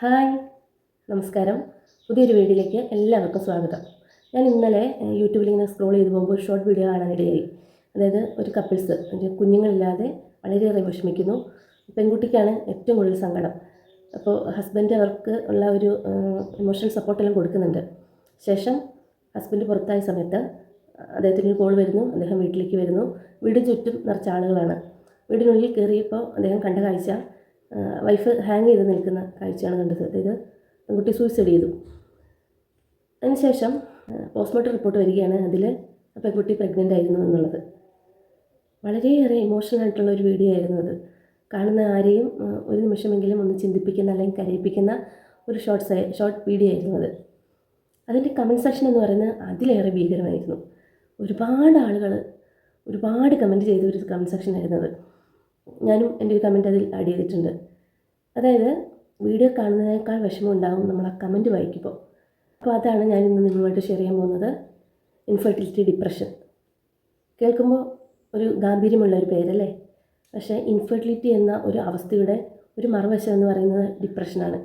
Hi നമസ്കാരം. പുതിയൊരു വീഡിയോയിലേക്ക് എല്ലാവർക്കും സ്വാഗതം. ഞാൻ ഇന്നലെ യൂട്യൂബിൽ ഇങ്ങനെ സ്ക്രോൾ ചെയ്ത് പോകുമ്പോൾ ഷോർട്ട് വീഡിയോ കാണാനിടയായി അതായത് ഒരു കപ്പിൾസ് കുഞ്ഞുങ്ങളില്ലാതെ വളരെയേറെ വിഷമിക്കുന്നു. പെൺകുട്ടിക്കാണ് ഏറ്റവും കൂടുതൽ സങ്കടം. അപ്പോൾ ഹസ്ബൻഡ് അവർക്ക് ഉള്ള ഒരു ഇമോഷണൽ സപ്പോർട്ടെല്ലാം കൊടുക്കുന്നുണ്ട്. ശേഷം ഹസ്ബൻഡ് പുറത്തായ സമയത്ത് അദ്ദേഹത്തിന് കോൾ വരുന്നു. അദ്ദേഹം വീട്ടിലേക്ക് വരുന്നു. വീടിന് ചുറ്റും നിറച്ച ആളുകളാണ്. വീടിനുള്ളിൽ കയറിയപ്പോൾ അദ്ദേഹം കണ്ട കാഴ്ച വൈഫ് ഹാങ് ചെയ്ത് നിൽക്കുന്ന കാഴ്ചയാണ് കണ്ടത്. അതായത് പെൺകുട്ടി സൂയിസൈഡ് ചെയ്തു. അതിനുശേഷം പോസ്റ്റ്മോർട്ടം റിപ്പോർട്ട് വരികയാണ് അതിൽ പെൺകുട്ടി പ്രഗ്നന്റ് ആയിരുന്നു എന്നുള്ളത്. വളരെയേറെ ഇമോഷണൽ ആയിട്ടുള്ള ഒരു വീഡിയോ ആയിരുന്നു അത്. കാണുന്ന ആരെയും ഒരു നിമിഷമെങ്കിലും ഒന്ന് ചിന്തിപ്പിക്കുന്ന അല്ലെങ്കിൽ കരയിപ്പിക്കുന്ന ഒരു ഷോർട്ട്സ് ഷോർട്ട് വീഡിയോ ആയിരുന്നു അത്. അതിന്റെ കമന്റ് സെക്ഷൻ എന്ന് പറയുന്നത് അതിലേറെ ഭീകരമായിരുന്നു. ഒരുപാട് ആളുകൾ ഒരുപാട് കമന്റ് ചെയ്ത ഒരു കമന്റ് സെക്ഷൻ ആയിരുന്നു അത്. ഞാനും എന്റെ ഒരു കമന്റ് അതിൽ ആഡ് ചെയ്തിട്ടുണ്ട്. അതായത് വീഡിയോ കാണുന്നതിനേക്കാൾ വിഷമം ഉണ്ടാകും നമ്മൾ ആ കമന്റ് വായിക്കുമ്പോൾ അപ്പോൾ അതാണ് ഞാൻ ഇന്ന് നിങ്ങളുമായിട്ട് ഷെയർ ചെയ്യാൻ പോകുന്നത്. ഇൻഫെർട്ടിലിറ്റി ഡിപ്രഷൻ കേൾക്കുമ്പോൾ ഒരു ഗാംഭീര്യമുള്ള ഒരു പേരല്ലേ? പക്ഷേ ഇൻഫെർട്ടിലിറ്റി എന്ന ഒരു അവസ്ഥയുടെ ഒരു മറുവശം എന്ന് പറയുന്നത് ഡിപ്രഷനാണ്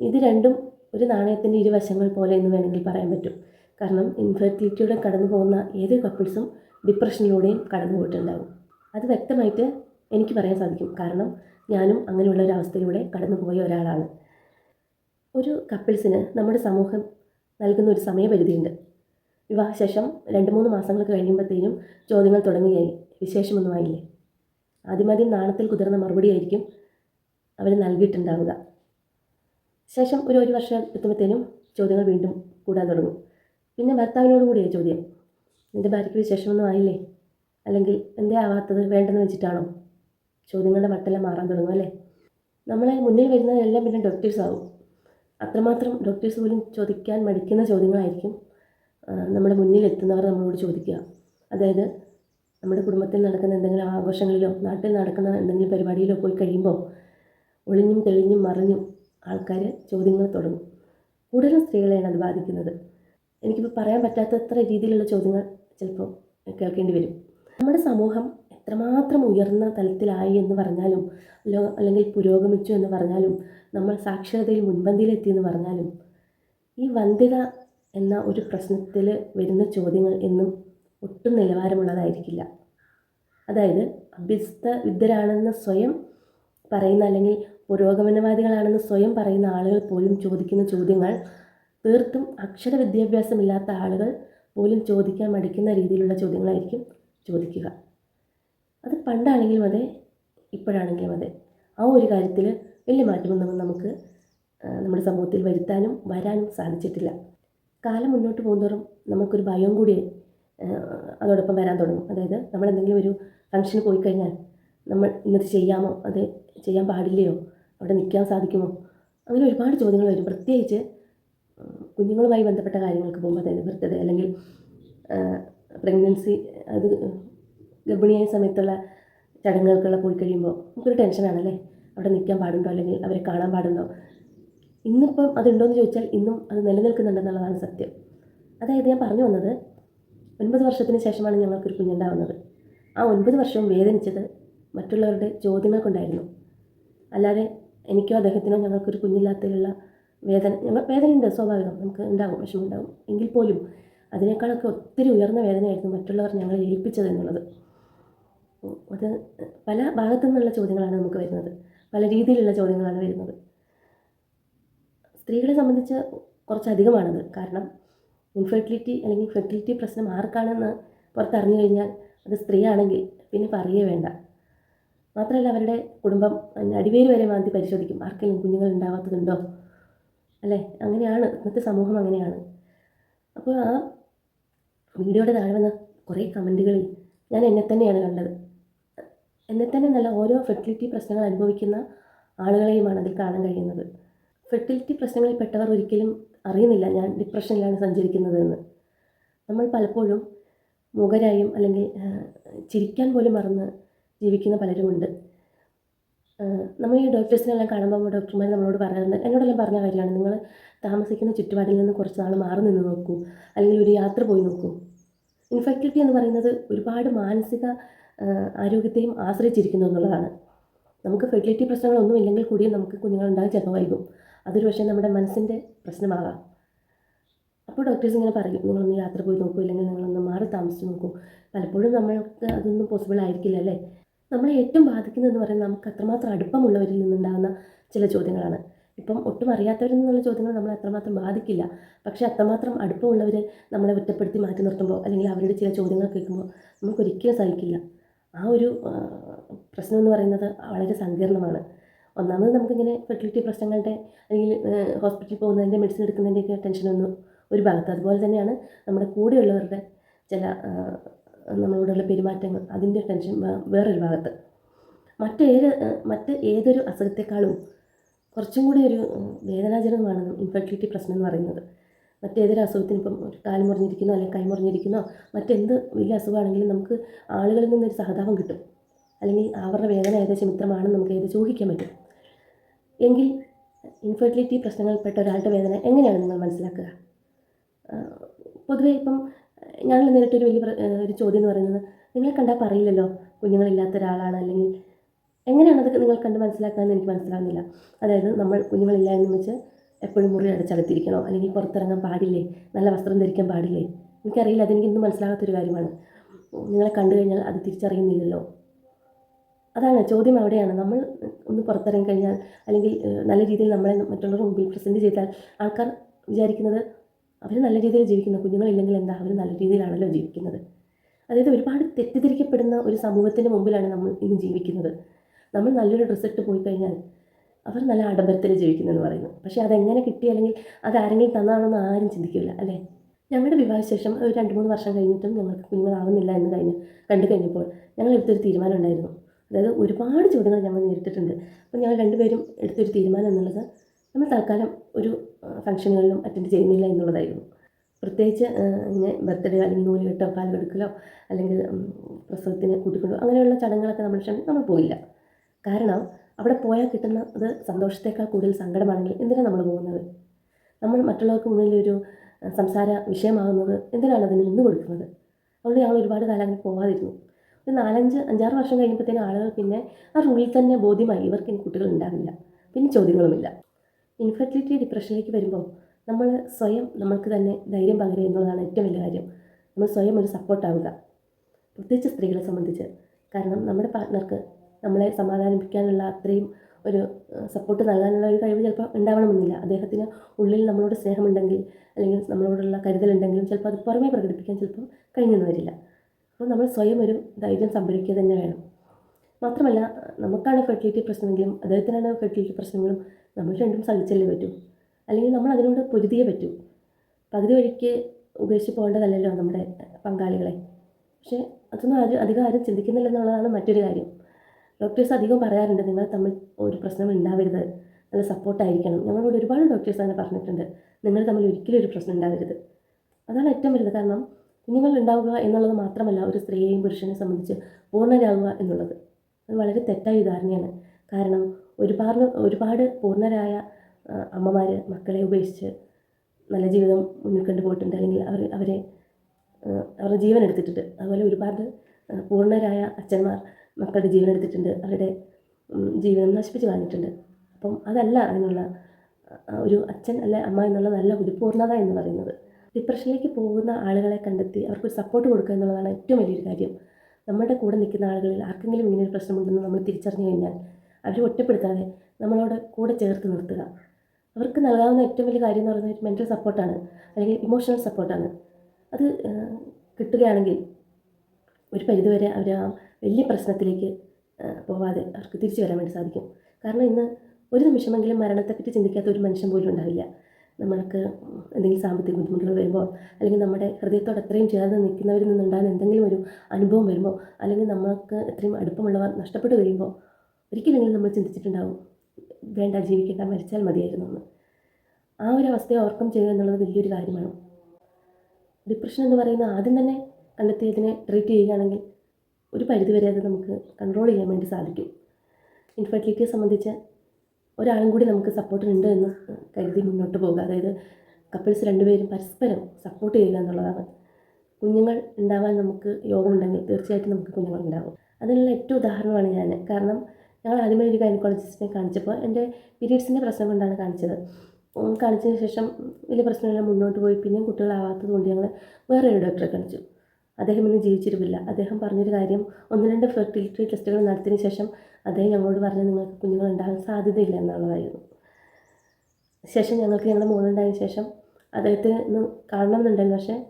ഇത് രണ്ടും ഒരു നാണയത്തിന്റെ ഇരുവശങ്ങൾ പോലെ എന്ന് വേണമെങ്കിൽ പറയാൻ പറ്റും. കാരണം ഇൻഫെർട്ടിലിറ്റിയുടെ കടന്നു പോകുന്ന ഏതൊരു കപ്പിൾസും ഡിപ്രഷനിലൂടെയും കടന്നു പോയിട്ടുണ്ടാകും അത് വ്യക്തമായിട്ട് എനിക്ക് പറയാൻ സാധിക്കും. കാരണം ഞാനും അങ്ങനെയുള്ള ഒരു അവസ്ഥയിലൂടെ കടന്നു പോയ ഒരാളാണ്. ഒരു കപ്പിൾസിന് നമ്മുടെ സമൂഹം നൽകുന്ന ഒരു സമയപരിധിയുണ്ട്. വിവാഹശേഷം രണ്ട് മൂന്ന് മാസങ്ങൾക്ക് കഴിയുമ്പോഴത്തേനും ചോദ്യങ്ങൾ തുടങ്ങുകയായി. വിശേഷമൊന്നുമായില്ലേ? ആദ്യമാദ്യം നാണത്തിൽ കുതിർന്ന മറുപടിയായിരിക്കും അവർ നൽകിയിട്ടുണ്ടാവുക. ശേഷം ഒരു ഒരു വർഷം എത്തുമ്പോഴത്തേനും ചോദ്യങ്ങൾ വീണ്ടും കൂടാൻ തുടങ്ങും. പിന്നെ ഭർത്താവിനോട് കൂടിയ ചോദ്യം. നിന്റെ ഭാര്യയ്ക്ക് വിശേഷമൊന്നും ആയില്ലേ? അല്ലെങ്കിൽ എന്തേ ആവാത്തത് വേണ്ടെന്ന് വെച്ചിട്ടാണോ? ചോദ്യങ്ങളുടെ വട്ടെല്ലാം മാറാൻ തുടങ്ങും അല്ലേ? നമ്മളെ മുന്നിൽ വരുന്നതെല്ലാം പിന്നെ ഡോക്ടേഴ്സ് ആവും. അത്രമാത്രം ഡോക്ടേഴ്സ് പോലും ചോദിക്കാൻ മടിക്കുന്ന ചോദ്യങ്ങളായിരിക്കും നമ്മുടെ മുന്നിൽ എത്തുന്നവർ നമ്മളോട് ചോദിക്കുക. അതായത് നമ്മുടെ കുടുംബത്തിൽ നടക്കുന്ന എന്തെങ്കിലും ആഘോഷങ്ങളിലോ നാട്ടിൽ നടക്കുന്ന എന്തെങ്കിലും പരിപാടിയിലോ പോയി കഴിയുമ്പോൾ ഒളിഞ്ഞും തെളിഞ്ഞും മറിഞ്ഞും ആൾക്കാർ ചോദ്യങ്ങൾ തുടങ്ങും. കൂടുതലും സ്ത്രീകളെയാണ് അത് ബാധിക്കുന്നത്. എനിക്കിപ്പോൾ പറയാൻ പറ്റാത്തത്ര രീതിയിലുള്ള ചോദ്യങ്ങൾ ചിലപ്പോൾ കേൾക്കേണ്ടി വരും. നമ്മുടെ സമൂഹം എത്രമാത്രം ഉയർന്ന തലത്തിലായി എന്ന് പറഞ്ഞാലും അല്ലോ അല്ലെങ്കിൽ പുരോഗമിച്ചു എന്ന് പറഞ്ഞാലും നമ്മൾ സാക്ഷരതയിൽ മുൻപന്തിയിലെത്തി എന്ന് പറഞ്ഞാലും ഈ വന്ധ്യത എന്ന ഒരു പ്രശ്നത്തിൽ വരുന്ന ചോദ്യങ്ങൾ എന്നും ഒട്ടും നിലവാരമുള്ളതായിരിക്കില്ല. അതായത് അഭ്യസ്ത വിദ്യരാണെന്ന് സ്വയം പറയുന്ന അല്ലെങ്കിൽ പുരോഗമനവാദികളാണെന്ന് സ്വയം പറയുന്ന ആളുകൾ പോലും ചോദിക്കുന്ന ചോദ്യങ്ങൾ തീർത്തും അക്ഷര വിദ്യാഭ്യാസമില്ലാത്ത ആളുകൾ പോലും ചോദിക്കാൻ മടിക്കുന്ന രീതിയിലുള്ള ചോദ്യങ്ങളായിരിക്കും ചോദിക്കുക. അത് പണ്ടാണെങ്കിലും അതെ ഇപ്പോഴാണെങ്കിലും അതെ. ആ ഒരു കാര്യത്തിൽ വലിയ മാറ്റമൊന്നും നമുക്ക് നമ്മുടെ സമൂഹത്തിൽ വരുത്താനും വരാനും സാധിച്ചിട്ടില്ല. കാലം മുന്നോട്ട് പോകുന്തോറും നമുക്കൊരു ഭയം കൂടി അതോടൊപ്പം വരാൻ തുടങ്ങും. അതായത് നമ്മൾ എന്തെങ്കിലും ഒരു ഫംഗ്ഷന് പോയി കഴിഞ്ഞാൽ നമ്മൾ ഇന്നത് ചെയ്യാമോ അത് ചെയ്യാൻ പാടില്ലയോ അവിടെ നിൽക്കാൻ സാധിക്കുമോ? അങ്ങനെ ഒരുപാട് ചോദ്യങ്ങൾ വരും. പ്രത്യേകിച്ച് കുഞ്ഞുങ്ങളുമായി ബന്ധപ്പെട്ട കാര്യങ്ങൾക്ക് പോകുമ്പോൾ അതായത് ബർത്ത്ഡേ അല്ലെങ്കിൽ പ്രഗ്നൻസി അത് ഗർഭിണിയായ സമയത്തുള്ള ചടങ്ങുകൾക്കുള്ള പോയി കഴിയുമ്പോൾ നമുക്കൊരു ടെൻഷനാണല്ലേ അവിടെ നിൽക്കാൻ പാടുണ്ടോ? അല്ലെങ്കിൽ അവരെ കാണാൻ പാടുണ്ടോ? ഇന്നിപ്പം അതുണ്ടോയെന്ന് ചോദിച്ചാൽ ഇന്നും അത് നിലനിൽക്കുന്നുണ്ടെന്നുള്ളതാണ് സത്യം. അതായത് ഞാൻ പറഞ്ഞു വന്നത് ഒൻപത് വർഷത്തിന് ശേഷമാണ് ഞങ്ങൾക്കൊരു കുഞ്ഞുണ്ടാവുന്നത്. ആ ഒൻപത് വർഷവും വേദനിച്ചത് മറ്റുള്ളവരുടെ ചോദ്യങ്ങൾ കൊണ്ടായിരുന്നു. അല്ലാതെ എനിക്കോ അദ്ദേഹത്തിനോ ഞങ്ങൾക്കൊരു കുഞ്ഞില്ലാത്തതിലുള്ള വേദന ഞങ്ങൾ വേദനയുണ്ട് സ്വാഭാവികം. നമുക്ക് ഉണ്ടാകും വിഷമം ഉണ്ടാകും എങ്കിൽ പോലും അതിനേക്കാളൊക്കെ ഒത്തിരി ഉയർന്ന വേദനയായിരുന്നു മറ്റുള്ളവർ ഞങ്ങളെ ഏൽപ്പിച്ചത് എന്നുള്ളത്. അത് പല ഭാഗത്തു നിന്നുള്ള ചോദ്യങ്ങളാണ് നമുക്ക് വരുന്നത്. പല രീതിയിലുള്ള ചോദ്യങ്ങളാണ് വരുന്നത്. സ്ത്രീകളെ സംബന്ധിച്ച് കുറച്ചധികമാണത്. കാരണം ഇൻഫെർട്ടിലിറ്റി അല്ലെങ്കിൽ ഫെർട്ടിലിറ്റി പ്രശ്നം ആർക്കാണെന്ന് പുറത്തറിഞ്ഞു കഴിഞ്ഞാൽ അത് സ്ത്രീയാണെങ്കിൽ പിന്നെ പറയേ വേണ്ട. മാത്രമല്ല അവരുടെ കുടുംബം അടിവേര് വരെ മാന്തി പരിശോധിക്കും. ആർക്കെങ്കിലും കുഞ്ഞുങ്ങൾ ഉണ്ടാവാത്തതുണ്ടോ? അല്ലേ? അങ്ങനെയാണ്. ഇന്നത്തെ സമൂഹം അങ്ങനെയാണ്. അപ്പോൾ ആ വീഡിയോയുടെ താഴെ വന്ന കുറേ കമന്റുകളിൽ ഞാൻ എന്നെ തന്നെയാണ് കണ്ടത്. എന്നെ തന്നെ നല്ല ഓരോ ഫെർട്ടിലിറ്റി പ്രശ്നങ്ങൾ അനുഭവിക്കുന്ന ആളുകളെയുമാണ് അതിൽ കാണാൻ കഴിയുന്നത്. ഫെർട്ടിലിറ്റി പ്രശ്നങ്ങളിൽ പെട്ടവർ ഒരിക്കലും അറിയുന്നില്ല ഞാൻ ഡിപ്രഷനിലാണ് സഞ്ചരിക്കുന്നതെന്ന്. നമ്മൾ പലപ്പോഴും മുഖരായും അല്ലെങ്കിൽ ചിരിക്കാൻ പോലും മറന്ന് ജീവിക്കുന്ന പലരുമുണ്ട്. നമ്മൾ ഈ ഡോക്ടേഴ്സിനെല്ലാം കാണുമ്പോൾ ഡോക്ടർമാർ നമ്മളോട് പറയാറുണ്ട്. എന്നോടെല്ലാം പറഞ്ഞ കാര്യമാണ്. നിങ്ങൾ താമസിക്കുന്ന ചുറ്റുപാടിൽ നിന്ന് കുറച്ച് നാൾ മാറി നിന്ന് നോക്കൂ. അല്ലെങ്കിൽ ഒരു യാത്ര പോയി നോക്കൂ. ഇൻഫെക്റ്റിവിറ്റി എന്ന് പറയുന്നത് ഒരുപാട് മാനസിക ആരോഗ്യത്തെയും ആശ്രയിച്ചിരിക്കുന്നു എന്നുള്ളതാണ്. നമുക്ക് ഫെർട്ടിലിറ്റി പ്രശ്നങ്ങളൊന്നും ഇല്ലെങ്കിൽ കൂടിയും നമുക്ക് കുഞ്ഞുങ്ങളുണ്ടാകാൻ ചിലപ്പോൾ വൈകും. അതൊരു പക്ഷേ നമ്മുടെ മനസ്സിന്റെ പ്രശ്നമാകാം. അപ്പോൾ ഡോക്ടേഴ്സ് ഇങ്ങനെ പറയും നിങ്ങളൊന്ന് യാത്ര പോയി നോക്കൂ. അല്ലെങ്കിൽ നിങ്ങളൊന്ന് മാറി താമസിച്ച് നോക്കൂ. പലപ്പോഴും നമ്മൾക്ക് അതൊന്നും പോസിബിൾ ആയിരിക്കില്ല അല്ലേ? നമ്മളെ ഏറ്റവും ബാധിക്കുന്നതെന്ന് പറയുന്നത് നമുക്ക് അത്രമാത്രം അടുപ്പമുള്ളവരിൽ നിന്നുണ്ടാകുന്ന ചില ചോദ്യങ്ങളാണ്. ഇപ്പം ഒട്ടും അറിയാത്തവരിൽ നിന്നുള്ള ചോദ്യങ്ങൾ നമ്മളെ അത്രമാത്രം ബാധിക്കില്ല. പക്ഷേ അത്രമാത്രം അടുപ്പമുള്ളവർ നമ്മളെ ഒറ്റപ്പെടുത്തി മാറ്റി നിർത്തുമ്പോൾ അല്ലെങ്കിൽ അവരുടെ ചില ചോദ്യങ്ങൾ കേൾക്കുമ്പോൾ നമുക്കൊരിക്കലും സഹിക്കില്ല. ആ ഒരു പ്രശ്നം എന്ന് പറയുന്നത് വളരെ സങ്കീർണമാണ്. ഒന്നാമത് നമുക്കിങ്ങനെ ഫെർട്ടിലിറ്റി പ്രശ്നങ്ങളുടെ അല്ലെങ്കിൽ ഹോസ്പിറ്റലിൽ പോകുന്നതിന്റെ മെഡിസിൻ എടുക്കുന്നതിന്റെയൊക്കെ ടെൻഷനൊന്നും ഒരു ഭാഗത്ത്. അതുപോലെ തന്നെയാണ് നമ്മുടെ കൂടെയുള്ളവരുടെ ചില നമ്മളോടുള്ള പെരുമാറ്റങ്ങൾ അതിന്റെ ടെൻഷൻ വേറൊരു ഭാഗത്ത്. മറ്റേത് മറ്റ് ഏതൊരു അസുഖത്തെക്കാളും കുറച്ചും കൂടി ഒരു വേദനാജനകമാണ് ഇൻഫെർട്ടിലിറ്റി പ്രശ്നം എന്ന് പറയുന്നത്. മറ്റേതൊരു അസുഖത്തിന് ഇപ്പം ഒരു കാൽ മുറിഞ്ഞിരിക്കുന്നോ അല്ലെങ്കിൽ കൈ മുറിഞ്ഞിരിക്കുന്നോ മറ്റെന്ത് വലിയ അസുഖമാണെങ്കിലും നമുക്ക് ആളുകളിൽ നിന്നൊരു സഹതാപം കിട്ടും. അല്ലെങ്കിൽ അവരുടെ വേദന ഏകദേശം ഇത്രമാണെന്ന് നമുക്ക് ഏകദേശം ചോദിക്കാൻ പറ്റും. എങ്കിൽ ഇൻഫെർട്ടിലിറ്റി പ്രശ്നങ്ങളിൽപ്പെട്ട ഒരാളുടെ വേദന എങ്ങനെയാണ് നിങ്ങൾ മനസ്സിലാക്കുക? പൊതുവേ ഇപ്പം ഞാൻ നേരിട്ടൊരു വലിയ ഒരു ചോദ്യം എന്ന് പറയുന്നത് നിങ്ങളെ കണ്ടാൽ പറയില്ലല്ലോ? കുഞ്ഞുങ്ങളില്ലാത്ത ഒരാളാണ്. അല്ലെങ്കിൽ എങ്ങനെയാണ് അതൊക്കെ നിങ്ങൾ കണ്ട് മനസ്സിലാക്കാമെന്ന് എനിക്ക് മനസ്സിലാകുന്നില്ല അതായത് നമ്മൾ കുഞ്ഞുങ്ങളില്ല എന്ന് വെച്ച് എപ്പോഴും മുറി അടച്ചകത്തിരിക്കണോ അല്ലെങ്കിൽ പുറത്തിറങ്ങാൻ പാടില്ലേ? നല്ല വസ്ത്രം ധരിക്കാൻ പാടില്ലേ? എനിക്കറിയില്ല അതെനിക്ക് ഇന്ന് മനസ്സിലാകാത്തൊരു കാര്യമാണ്. നിങ്ങളെ കണ്ടു കഴിഞ്ഞാൽ അത് തിരിച്ചറിയുന്നില്ലല്ലോ. അതാണ് ചോദ്യം അവിടെയാണ്. നമ്മൾ ഒന്ന് പുറത്തിറങ്ങി കഴിഞ്ഞാൽ അല്ലെങ്കിൽ നല്ല രീതിയിൽ നമ്മളെ മറ്റുള്ളവർ മുമ്പിൽ പ്രസന്റ് ചെയ്താൽ ആൾക്കാർ വിചാരിക്കുന്നത് അവർ നല്ല രീതിയിൽ ജീവിക്കുന്നു. കുഞ്ഞുങ്ങളില്ലെങ്കിൽ എന്താ? അവർ നല്ല രീതിയിലാണല്ലോ ജീവിക്കുന്നത്. അതായത് ഒരുപാട് തെറ്റിദ്ധരിക്കപ്പെടുന്ന ഒരു സമൂഹത്തിന്റെ മുമ്പിലാണ് നമ്മൾ ഇന്ന് ജീവിക്കുന്നത്. നമ്മൾ നല്ലൊരു ഡ്രസ്സ് ഇട്ട് പോയി കഴിഞ്ഞാൽ അവർ നല്ല ആഡംബരത്തിൽ ജീവിക്കുന്നതെന്ന് പറയുന്നു. പക്ഷേ അതെങ്ങനെ കിട്ടി അല്ലെങ്കിൽ അത് ആരെങ്കിലും തന്നാണെന്ന് ആരും ചിന്തിക്കില്ല അല്ലേ? ഞങ്ങളുടെ വിവാഹശേഷം ഒരു രണ്ട് മൂന്ന് വർഷം കഴിഞ്ഞിട്ടും ഞങ്ങൾക്ക് കുഞ്ഞുങ്ങളാവുന്നില്ല എന്ന് കഴിഞ്ഞ് കണ്ടു കഴിഞ്ഞപ്പോൾ ഞങ്ങൾ എടുത്തൊരു തീരുമാനം ഉണ്ടായിരുന്നു. അതായത് ഒരുപാട് ചോദ്യങ്ങൾ ഞങ്ങൾ നേരിട്ടിട്ടുണ്ട്. അപ്പോൾ ഞങ്ങൾ രണ്ടുപേരും എടുത്തൊരു തീരുമാനം എന്നുള്ളത് നമ്മൾ തൽക്കാലം ഒരു ഫംഗ്ഷനുകളിലും അറ്റൻഡ് ചെയ്യുന്നില്ല എന്നുള്ളതായിരുന്നു. പ്രത്യേകിച്ച് ഇങ്ങനെ ബർത്ത്ഡേ അല്ലെങ്കിൽ നൂലുകെട്ടോ കാലുകെടുക്കലോ അല്ലെങ്കിൽ പ്രസവത്തിന് കൂട്ടിക്കൊണ്ടോ അങ്ങനെയുള്ള ചടങ്ങുകളൊക്കെ നമ്മൾ ക്ഷണിച്ച് നമ്മൾ പോയില്ല. കാരണം അവിടെ പോയാൽ കിട്ടുന്നത് സന്തോഷത്തേക്കാൾ കൂടുതൽ സങ്കടമാണെങ്കിൽ എന്തിനാണ് നമ്മൾ പോകുന്നത്? നമ്മൾ മറ്റുള്ളവർക്ക് മുന്നിൽ ഒരു സംസാര വിഷയമാകുന്നത് എന്തിനാണ് അതിന് നിന്ന് കൊടുക്കുന്നത്? അതുകൊണ്ട് ഞങ്ങൾ ഒരുപാട് കാലം അങ്ങനെ പോകാതിരുന്നു ഒരു നാലഞ്ച് അഞ്ചാറ് വർഷം കഴിയുമ്പോഴത്തേനും ആളുകൾ പിന്നെ ആ റൂളിൽ തന്നെ ബോധ്യമായി ഇവർക്ക് ഇനി കുട്ടികൾ ഉണ്ടാവില്ല. പിന്നെ ചോദ്യങ്ങളുമില്ല. ഇൻഫെർട്ടിലിറ്റി ഡിപ്രഷനിലേക്ക് വരുമ്പോൾ നമ്മൾ സ്വയം നമ്മൾക്ക് തന്നെ ധൈര്യം പകരുക എന്നുള്ളതാണ് ഏറ്റവും വലിയ കാര്യം. നമ്മൾ സ്വയം ഒരു സപ്പോർട്ടാവുക പ്രത്യേകിച്ച് സ്ത്രീകളെ സംബന്ധിച്ച്. കാരണം നമ്മുടെ പാർട്ട്ണർക്ക് നമ്മളെ സമാധാനിപ്പിക്കാനുള്ള അത്രയും ഒരു സപ്പോർട്ട് നൽകാനുള്ള ഒരു കഴിവ് ചിലപ്പോൾ ഉണ്ടാവണമെന്നില്ല. അദ്ദേഹത്തിന് ഉള്ളിൽ നമ്മളോട് സ്നേഹമുണ്ടെങ്കിൽ അല്ലെങ്കിൽ നമ്മളോടുള്ള കരുതലുണ്ടെങ്കിലും ചിലപ്പോൾ അത് പുറമേ പ്രകടിപ്പിക്കാൻ ചിലപ്പോൾ കഴിഞ്ഞെന്ന് വരില്ല. അപ്പോൾ നമ്മൾ സ്വയം ഒരു ധൈര്യം സംഭരിക്കുക തന്നെ വേണം. മാത്രമല്ല നമുക്കാണ് ഫെർട്ടിലിറ്റി പ്രശ്നമെങ്കിലും അദ്ദേഹത്തിനാണ് ഫെർട്ടിലിറ്റി പ്രശ്നങ്ങളും നമ്മൾ രണ്ടും സഹിച്ചല്ലേ പറ്റൂ. അല്ലെങ്കിൽ നമ്മൾ അതിനോട് പൊരുതിയേ പറ്റൂ. പകുതി വഴിക്ക് ഉപേക്ഷിച്ച് പോകേണ്ടതല്ലല്ലോ നമ്മുടെ പങ്കാളികളെ. പക്ഷേ അതൊന്നും ആരും അധികം ആരും ചിന്തിക്കുന്നില്ല എന്നുള്ളതാണ് മറ്റൊരു കാര്യം. ഡോക്ടേഴ്സ് അധികം പറയാറുണ്ട് നിങ്ങൾ തമ്മിൽ ഒരു പ്രശ്നം ഉണ്ടാവരുത്. നല്ല സപ്പോർട്ടായിരിക്കണം ഞങ്ങളോട് ഒരുപാട് ഡോക്ടേഴ്സ് അങ്ങനെ പറഞ്ഞിട്ടുണ്ട്. നിങ്ങൾ തമ്മിൽ ഒരിക്കലും ഒരു പ്രശ്നം ഉണ്ടാവരുത്. അതാണ് ഏറ്റവും വലുത്. കാരണം കുഞ്ഞുങ്ങൾ ഉണ്ടാവുക എന്നുള്ളത് മാത്രമല്ല ഒരു സ്ത്രീയെയും പുരുഷനെയും സംബന്ധിച്ച് പൂർണരാകുക എന്നുള്ളത്. അത് വളരെ തെറ്റായ ധാരണയാണ്. കാരണം ഒരുപാട് ഒരുപാട് പൂർണരായ അമ്മമാർ മക്കളെ ഉപേക്ഷിച്ച് നല്ല ജീവിതം മുന്നിൽ കൊണ്ടുപോയിട്ടുണ്ട് അല്ലെങ്കിൽ അവർ അവരെ അവരുടെ ജീവൻ എടുത്തിട്ടുണ്ട്. അതുപോലെ ഒരുപാട് പൂർണരായ അച്ഛന്മാർ മക്കളുടെ ജീവൻ എടുത്തിട്ടുണ്ട്. അവരുടെ ജീവിതം നശിപ്പിച്ച് കളഞ്ഞിട്ടുണ്ട്. അപ്പം അതല്ല അതിനുള്ള ഒരു അച്ഛൻ അല്ലെ അമ്മ എന്നുള്ളതല്ല ഒരു പൂർണത എന്ന് പറയുന്നത്. ഡിപ്രഷനിലേക്ക് പോകുന്ന ആളുകളെ കണ്ടെത്തി അവർക്കൊരു സപ്പോർട്ട് കൊടുക്കുക എന്നുള്ളതാണ് ഏറ്റവും വലിയൊരു കാര്യം. നമ്മുടെ കൂടെ നിൽക്കുന്ന ആളുകളിൽ ആർക്കെങ്കിലും ഇങ്ങനെ ഒരു പ്രശ്നമുണ്ടെന്ന് നമ്മൾ തിരിച്ചറിഞ്ഞു കഴിഞ്ഞാൽ അവരെ ഒറ്റപ്പെടുത്താതെ നമ്മളോട് കൂടെ ചേർത്ത് നിർത്തുക. അവർക്ക് നൽകാവുന്ന ഏറ്റവും വലിയ കാര്യം എന്ന് പറയുന്നത് മെന്റൽ സപ്പോർട്ടാണ് അല്ലെങ്കിൽ ഇമോഷണൽ സപ്പോർട്ടാണ് അത് കിട്ടുകയാണെങ്കിൽ ഒരു പരിധിവരെ അവർ ആ വലിയ പ്രശ്നത്തിലേക്ക് പോവാതെ അവർക്ക് തിരിച്ചു വരാൻ വേണ്ടി സാധിക്കും. കാരണം ഇന്ന് ഒരു നിമിഷമെങ്കിലും മരണത്തെപ്പറ്റി ചിന്തിക്കാത്ത ഒരു മനുഷ്യൻ പോലും ഉണ്ടാവില്ല. നമ്മൾക്ക് എന്തെങ്കിലും സാമ്പത്തിക ബുദ്ധിമുട്ടുകൾ വരുമ്പോൾ അല്ലെങ്കിൽ നമ്മുടെ ഹൃദയത്തോട് അത്രയും ചേർന്ന് നിൽക്കുന്നവരിൽ നിന്നുണ്ടാകുന്ന എന്തെങ്കിലും ഒരു അനുഭവം വരുമ്പോൾ അല്ലെങ്കിൽ നമ്മൾക്ക് ഇത്രയും അടുപ്പമുള്ളവർ നഷ്ടപ്പെട്ടു കഴിയുമ്പോൾ ഒരിക്കലെങ്കിലും നമ്മൾ ചിന്തിച്ചിട്ടുണ്ടാവും വേണ്ട ജീവിക്കേണ്ട മരിച്ചാൽ മതിയായിരുന്നു എന്ന്. ആ ഒരു അവസ്ഥയെ ഓവർകം ചെയ്യുക എന്നുള്ളത് വലിയൊരു കാര്യമാണ്. ഡിപ്രഷൻ എന്ന് പറയുന്ന ആദ്യം തന്നെ കണ്ടെത്തി ഇതിനെ ട്രീറ്റ് ചെയ്യുകയാണെങ്കിൽ ഒരു പരിധിവരെ അത് നമുക്ക് കൺട്രോൾ ചെയ്യാൻ വേണ്ടി സാധിക്കും. ഇൻഫെർട്ടിലിറ്റിയെ സംബന്ധിച്ച് ഒരാളും കൂടി നമുക്ക് സപ്പോർട്ടിനുണ്ട് എന്ന് കരുതി മുന്നോട്ട് പോകുക. അതായത് കപ്പിൾസ് രണ്ടുപേരും പരസ്പരം സപ്പോർട്ട് ചെയ്യുക എന്നുള്ളതാണ്. കുഞ്ഞുങ്ങൾ ഉണ്ടാവാൻ നമുക്ക് യോഗമുണ്ടെങ്കിൽ തീർച്ചയായിട്ടും നമുക്ക് കുഞ്ഞുങ്ങൾ ഉണ്ടാവും. അതിനുള്ള ഏറ്റവും ഉദാഹരണമാണ് ഞാൻ. കാരണം ഞങ്ങൾ ആദ്യമേ ഒരു ഗൈനക്കോളജിസ്റ്റിനെ കാണിച്ചപ്പോൾ എന്റെ പീരീഡ്സിന്റെ പ്രശ്നം കൊണ്ടാണ് കാണിച്ചത്. കാണിച്ചതിന് ശേഷം വലിയ പ്രശ്നമില്ല മുന്നോട്ട് പോയി. പിന്നെയും കുട്ടികളാവാത്തത് കൊണ്ട് ഞങ്ങൾ വേറെ ഒരു ഡോക്ടറെ കാണിച്ചു. അദ്ദേഹം ഇന്ന് ജീവിച്ചിരുന്നില്ല. അദ്ദേഹം പറഞ്ഞൊരു കാര്യം ഒന്ന് രണ്ട് ഫെർട്ടിലിറ്റി ടെസ്റ്റുകൾ നടത്തിയതിന് ശേഷം അദ്ദേഹം ഞങ്ങളോട് പറഞ്ഞു നിങ്ങൾക്ക് കുഞ്ഞുങ്ങൾ ഉണ്ടാകാൻ സാധ്യതയില്ല എന്നുള്ളതായിരുന്നു. ശേഷം ഞങ്ങൾക്ക് ഞങ്ങളുടെ മോളുണ്ടായതിനു ശേഷം അദ്ദേഹത്തിന് ഒന്ന് കാണണമെന്നുണ്ടായിരുന്നു. പക്ഷേ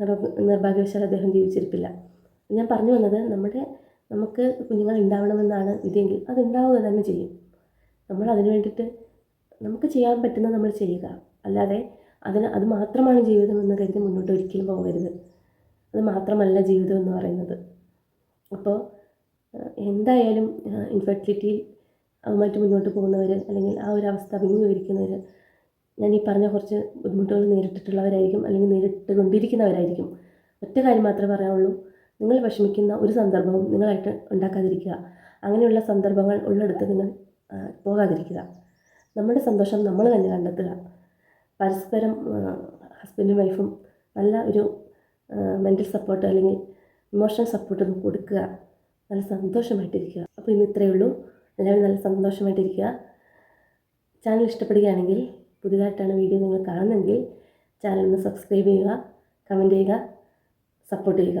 നിർ- നിർഭാഗ്യവശാൽ അദ്ദേഹം ജീവിച്ചിരിപ്പില്ല. ഞാൻ പറഞ്ഞു വന്നത് നമ്മുടെ നമുക്ക് കുഞ്ഞുങ്ങൾ ഉണ്ടാവണമെന്നാണ് വിധിയെങ്കിൽ അത് ഉണ്ടാവുക തന്നെ ചെയ്യും. നമ്മൾ അതിന് വേണ്ടിയിട്ട് നമുക്ക് ചെയ്യാൻ പറ്റുന്നത് നമ്മൾ ചെയ്യുക. അല്ലാതെ അതിന് അത് മാത്രമാണ് ജീവിതം എന്ന് കരുതി മുന്നോട്ട് ഒരിക്കലും പോകരുത്. അത് മാത്രമല്ല ജീവിതം എന്ന് പറയുന്നത്. അപ്പോൾ എന്തായാലും ഇൻഫെർട്ടിലിറ്റി അതുമായിട്ട് മുന്നോട്ട് പോകുന്നവർ അല്ലെങ്കിൽ ആ ഒരു അവസ്ഥ അഭിമുഖീകരിക്കുന്നവർ ഞാൻ ഈ പറഞ്ഞ കുറച്ച് ബുദ്ധിമുട്ടുകൾ നേരിട്ടിട്ടുള്ളവരായിരിക്കും അല്ലെങ്കിൽ നേരിട്ട് കൊണ്ടിരിക്കുന്നവരായിരിക്കും ഒറ്റ കാര്യം മാത്രമേ പറയാനുള്ളൂ. നിങ്ങൾ വിഷമിക്കുന്ന ഒരു സന്ദർഭവും നിങ്ങളായിട്ട് ഉണ്ടാക്കാതിരിക്കുക. അങ്ങനെയുള്ള സന്ദർഭങ്ങൾ ഉള്ളെടുത്ത് നിങ്ങൾ പോകാതിരിക്കുക. നമ്മുടെ സന്തോഷം നമ്മൾ തന്നെ കണ്ടെത്തുക. പരസ്പരം ഹസ്ബൻഡും വൈഫും നല്ല ഒരു മെന്റൽ സപ്പോർട്ട് അല്ലെങ്കിൽ ഇമോഷണൽ സപ്പോർട്ട് കൊടുക്കുക. നല്ല സന്തോഷമായിട്ടിരിക്കുക. അപ്പോൾ ഇന്ന് ഇത്രയേ ഉള്ളൂ. എല്ലാവരും നല്ല സന്തോഷമായിട്ടിരിക്കുക. ചാനൽ ഇഷ്ടപ്പെടുകയാണെങ്കിൽ പുതിയതായിട്ടാണ് വീഡിയോ നിങ്ങൾ കാണുന്നതെങ്കിൽ ചാനൽ ഒന്ന് സബ്സ്ക്രൈബ് ചെയ്യുക കമന്റ് ചെയ്യുക സപ്പോർട്ട് ചെയ്യുക.